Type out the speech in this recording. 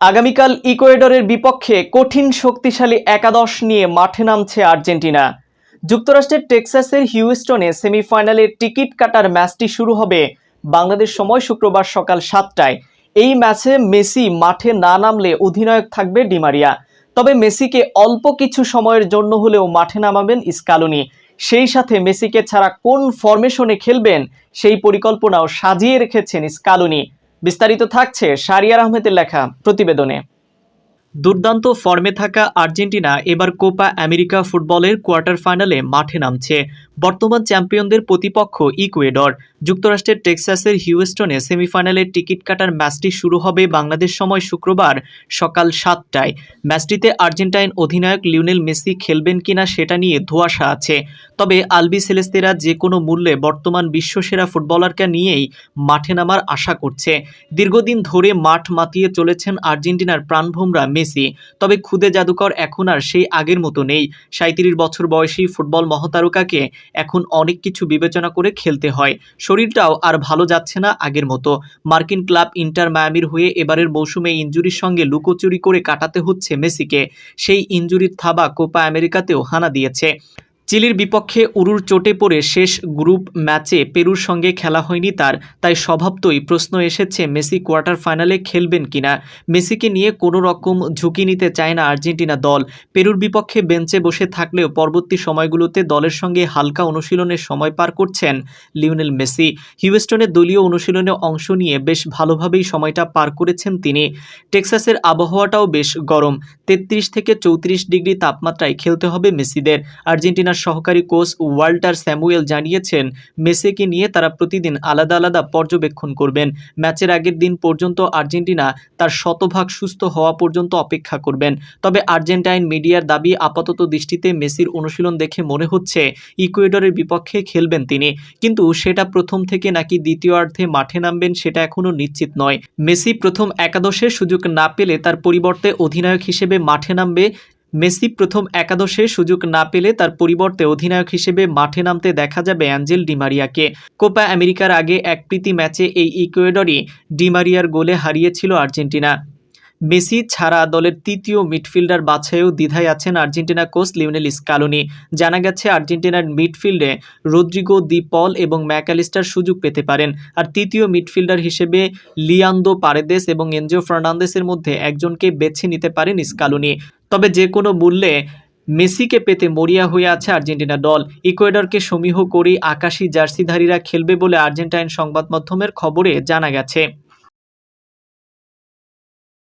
আগামীকাল ইকুয়েডরের বিপক্ষে কঠিন শক্তিশালী একাদশ নিয়ে মাঠে নামছে আর্জেন্টিনা। যুক্তরাষ্ট্রের টেক্সাসের হিউস্টনে সেমিফাইনালের টিকিট কাটার ম্যাচটি শুরু হবে বাংলাদেশ সময় শুক্রবার সকাল সাতটায়। এই ম্যাচে মেসি মাঠে না নামলে অধিনায়ক থাকবে ডিমারিয়া তবে মেসিকে অল্প কিছু সময়ের জন্য হলেও মাঠে নামাবেন স্কালুনি সেই সাথে মেসিকে ছাড়া কোন ফরমেশনে খেলবেন সেই পরিকল্পনাও সাজিয়ে রেখেছেন স্কালুনি বিস্তারিত থাকছে শারিয়ার আহমেদের লেখা প্রতিবেদনে। দুর্দান্ত ফর্মে থাকা আর্জেন্টিনা এবার কোপা আমেরিকা ফুটবলের কোয়ার্টার ফাইনালে মাঠে নামছে। বর্তমান চ্যাম্পিয়নদের প্রতিপক্ষ ইকুয়েডর। যুক্তরাষ্ট্রের টেক্সাসের হিউস্টনে সেমিফাইনালের টিকিট কাটার ম্যাচটি শুরু হবে বাংলাদেশ সময় শুক্রবার সকাল সাতটায়। ম্যাচটিতে আর্জেন্টাইন অধিনায়ক লিওনেল মেসি খেলবেন কিনা সেটা নিয়ে ধোঁয়াশা আছে। তবে আলবি সেলেস্তেরা যে কোনো মূল্যে বর্তমান বিশ্বসেরা ফুটবলারকে নিয়েই মাঠে নামার আশা করছে। দীর্ঘদিন ধরে মাঠ মাতিয়ে চলেছেন আর্জেন্টিনার প্রাণভোমরা মেসি, তবে খুদে জাদুকর এখন আর সেই আগের মতো নেই। সাঁত্রিশ বছর বয়সী ফুটবল মহাতারকাকে এখন অনেক কিছু বিবেচনা করে খেলতে হয়। শরীরটাও আর ভালো যাচ্ছে না আগের মতো। মার্কিন ক্লাব ইন্টার মায়ামির হয়ে এবারের মৌসুমে ইঞ্জুরির সঙ্গে লুকোচুরি করে কাটাতে হচ্ছে মেসিকে। সেই ইঞ্জুরির থাবা কোপা আমেরিকাতেও হানা দিয়েছে। চিলির বিপক্ষে উরুর চোটে পড়ে শেষ গ্রুপ ম্যাচে পেরুর সঙ্গে খেলা হয়নি তার, তাই স্বভাবতই প্রশ্ন এসেছে মেসি কোয়ার্টার ফাইনালে খেলবেন কিনা। মেসিকে নিয়ে কোনো রকম ঝুঁকি নিতে চায় না আর্জেন্টিনা দল। পেরুর বিপক্ষে বেঞ্চে বসে থাকলেও পরবর্তী সময়গুলোতে দলের সঙ্গে হালকা অনুশীলনের সময় পার করছেন লিওনেল মেসি। হিউস্টনের দলীয় অনুশীলনে অংশ নিয়ে বেশ ভালোভাবেই সময়টা পার করেছেন তিনি। টেক্সাসের আবহাওয়াটাও বেশ গরম। তেত্রিশ থেকে চৌত্রিশ ডিগ্রি তাপমাত্রায় খেলতে হবে মেসিদের। আর্জেন্টিনার সহকারী কোচ ওয়াল্টার স্যামুয়েল জানিয়েছেন, মেসিকে নিয়ে তারা প্রতিদিন আলাদা আলাদা পর্যবেক্ষণ করবেন। ম্যাচের আগের দিন পর্যন্ত আর্জেন্টিনা তার শতভাগ সুস্থ হওয়া পর্যন্ত অপেক্ষা করবেন। তবে আর্জেন্টাইন মিডিয়ার দাবি আপাতত দৃষ্টিতে মেসির অনুশীলন দেখে মনে হচ্ছে, ইকুয়েডরের বিপক্ষে খেলবেন তিনি। কিন্তু সেটা প্রথম থেকে নাকি দ্বিতীয়ার্ধে মাঠে নামবেন সেটা এখনও নিশ্চিত নয়। মেসি প্রথম একাদশে সুযোগ না পেলে তার পরিবর্তে অধিনায়ক হিসেবে মাঠে নামবে মেসি প্রথম একাদশে সুযোগ না পেলে তার পরিবর্তে অধিনায়ক হিসেবে মাঠে নামতে দেখা যাবে অ্যাঞ্জেল ডিমারিয়াকে কোপা আমেরিকার আগে এক প্রীতি ম্যাচে এই ইকুয়েডরই ডিমারিয়ার গোলে হারিয়েছিল আর্জেন্টিনা। মেসি ছাড়া দলের তৃতীয় মিডফিল্ডার বাছাইও দ্বিধায় আছেন আর্জেন্টিনা কোচ লিওনেল স্কালোনি। জানা গেছে, আর্জেন্টিনার মিডফিল্ডে রদ্রিগো দি পল এবং ম্যাকালিস্টার সুযোগ পেতে পারেন। আর তৃতীয় মিডফিল্ডার হিসেবে লিয়ান্দো পারেদেস এবং এনজিও ফার্নান্দেসের মধ্যে একজনকে বেছে নিতে পারেন স্কালোনি। তবে যে কোনো মূল্যে মেসিকে পেতে মরিয়া হয়ে আছে আর্জেন্টিনা দল। ইকুয়েডরকে সমীহ করেই আকাশি জার্সিধারীরা খেলবে বলে আর্জেন্টাইন সংবাদ মাধ্যমের খবরে জানা গেছে।